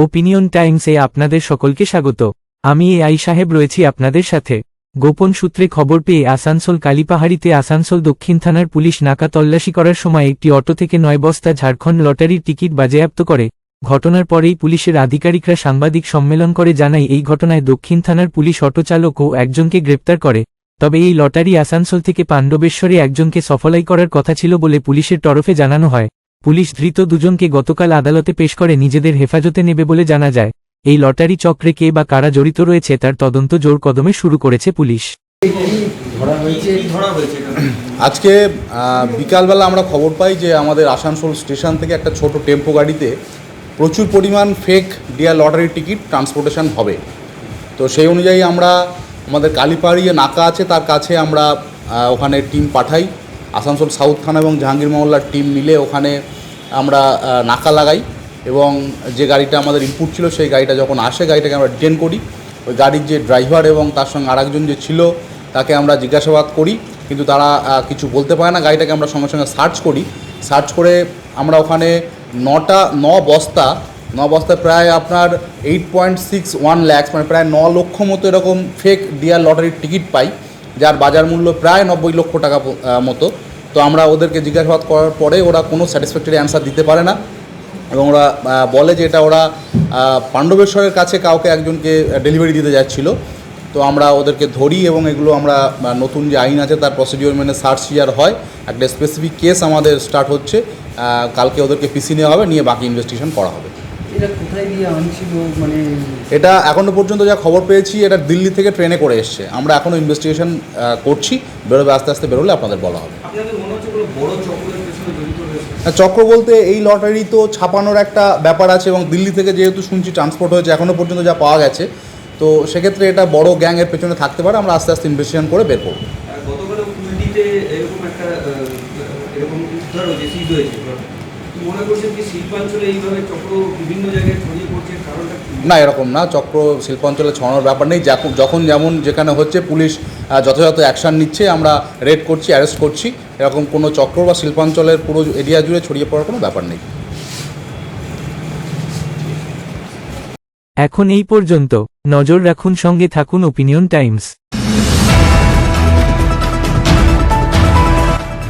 Opinion টাইমসে আপনাদের সকলকে স্বাগত। আমি এ আই সাহেব রয়েছি আপনাদের সাথে। গোপন সূত্রে খবর পেয়ে আসানসোল কালীপাহাড়িতে আসানসোল দক্ষিণ থানার পুলিশ নাকা তল্লাশি করার সময় একটি অটো থেকে নয় বস্তা ঝাড়খণ্ড লটারির টিকিট বাজেয়াপ্ত করে। ঘটনার পরেই পুলিশের আধিকারিকরা সাংবাদিক সম্মেলন করে জানায় এই ঘটনায় দক্ষিণ থানার পুলিশ অটো চালক ও একজনকে গ্রেপ্তার করে। তবে এই লটারি আসানসোল থেকে পাণ্ডবেশ্বরে একজনকে সফলাই করার কথা ছিল বলে পুলিশের তরফে জানানো হয়। পুলিশ ধৃত দুজনকে গতকাল আদালতে পেশ করে নিজেদের হেফাজতে নেবে বলে জানা যায়। এই লটারি চক্রে কে বা কারা জড়িত রয়েছে তার তদন্ত জোর কদমে শুরু করেছে পুলিশ। আজকে বিকালবেলা আমরা খবর পাই যে আমাদের আসানসোল স্টেশন থেকে একটা ছোট টেম্পো গাড়িতে প্রচুর পরিমাণ fake dear lottery ticket transportation হবে। তো সেই অনুযায়ী আমরা আমাদের কালীপাড়ি নাকা আছে, তার কাছে আমরা ওখানে টিম পাঠাই। আসানসোল সাউথ থানা এবং জাহাঙ্গীর মহল্লার টিম মিলে ওখানে আমরা নাকা লাগাই এবং যে গাড়িটা আমাদের ইনপুট ছিল সেই গাড়িটা যখন আসে, গাড়িটাকে আমরা ডিটেন করি। ওই গাড়ির যে ড্রাইভার এবং তার সঙ্গে আরেকজন যে ছিল, তাকে আমরা জিজ্ঞাসাবাদ করি। কিন্তু তারা কিছু বলতে পারে না। গাড়িটাকে আমরা সঙ্গে সঙ্গে সার্চ করি। সার্চ করে আমরা ওখানে নটা, ন বস্তা, ন বস্তায় প্রায় আপনার eight point six one lakhs মানে প্রায় ন লক্ষ মতো এরকম ফেক ডিয়ার লটারির টিকিট পাই, যার বাজার মূল্য প্রায় নব্বই লক্ষ টাকা মতো। তো আমরা ওদেরকে জিজ্ঞাসাবাদ করার পরে ওরা কোনো স্যাটিসফ্যাক্টরি অ্যান্সার দিতে পারে না। এবং ওরা বলে যে এটা ওরা পাণ্ডবেশ্বরের কাছে কাউকে একজনকে ডেলিভারি দিতে যাচ্ছিল। তো আমরা ওদেরকে ধরি এবং এগুলো আমরা নতুন যে আইন আছে তার প্রসিডিওর মেনে সার্চ ইয়ার হয় একটা স্পেসিফিক কেস আমাদের স্টার্ট হচ্ছে কালকে ওদেরকে পিসি নেওয়া হবে নিয়ে বাকি ইনভেস্টিগেশন করা হবে। এটা কোথায় মানে এটা এখনও পর্যন্ত যা খবর পেয়েছি এটা দিল্লি থেকে ট্রেনে করে এসছে। আমরা এখনও ইনভেস্টিগেশন করছি বেরোবে আস্তে আস্তে বেরোলে আপনাদের বলা হবে। চক্র বলতে এই লটারি তো ছাপানোর একটা ব্যাপার আছে এবং দিল্লি থেকে যেহেতু শুনছি ট্রান্সপোর্ট হয়েছে এখনও পর্যন্ত যা পাওয়া গেছে তো সেক্ষেত্রে এটা বড় গ্যাং এর পেছনে থাকতে পারে আমরা আস্তে আস্তে ইনভেস্টিগেশন করে বের করব। আর এরকম একটা এরকম উদ্ধার হয়েছে সিজ হয়েছে কি মনে করছেন শিল্পাঞ্চলে এইভাবে চক্র বিভিন্ন জায়গায় ছড়িয়ে পড়ছে কারণটা না এরকম না। চক্র শিল্পাঞ্চলে ছড়ানোর ব্যাপার নেই। যখন যেমন যেখানে হচ্ছে পুলিশ যথাযথ অ্যাকশান নিচ্ছে আমরা রেড করছি অ্যারেস্ট করছি। এরকম কোনো চক্র বা শিল্পাঞ্চলের পুরো এরিয়া জুড়ে ছড়িয়ে পড়ার কোনো ব্যাপার নেই। এখন এই পর্যন্ত। নজর রাখুন সঙ্গে থাকুন ওপিনিয়ন টাইমস